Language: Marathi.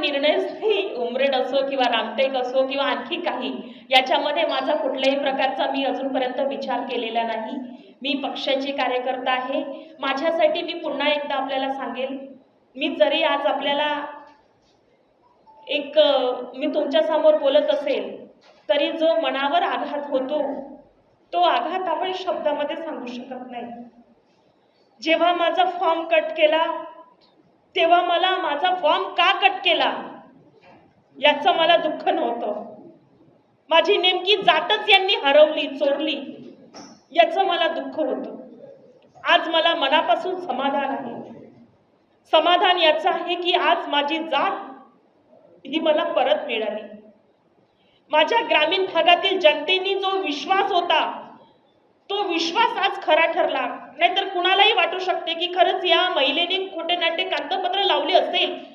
निर्णयच नाही उमरेड असो किंवा रामटेक असो किंवा आणखी काही याच्यामध्ये माझा कुठल्याही प्रकारचा मी अजूनपर्यंत विचार केलेला नाही. मी पक्षाची कार्यकर्ता आहे. माझ्यासाठी मी पुन्हा एकदा आपल्याला सांगेल मी जरी आज आपल्याला एक मी तुमच्यासमोर बोलत असेल तरी जो मनावर आघात होतो तो आघात आपण शब्दामध्ये सांगू शकत नाही. जेव्हा माझा फॉर्म कट केला तेव्हा मला माझा फॉर्म का कट केला? याचं मला दुःख नव्हतं. माझी नेमकी जातच यांनी हरवली चोरली. याचं मला दुःख होतं. आज मला मनापासून समाधान आहे. समाधान याचं आहे की आज माझी जात ही मला परत मिळाली. माझ्या ग्रामीण भागातील जनतेनी जो विश्वास होता विश्वास आज खरा ठरला. नाहीतर कुणालाही वाटू शकते की खरंच या महिलेने खोटे नाट्य कागदपत्र लावले असेल.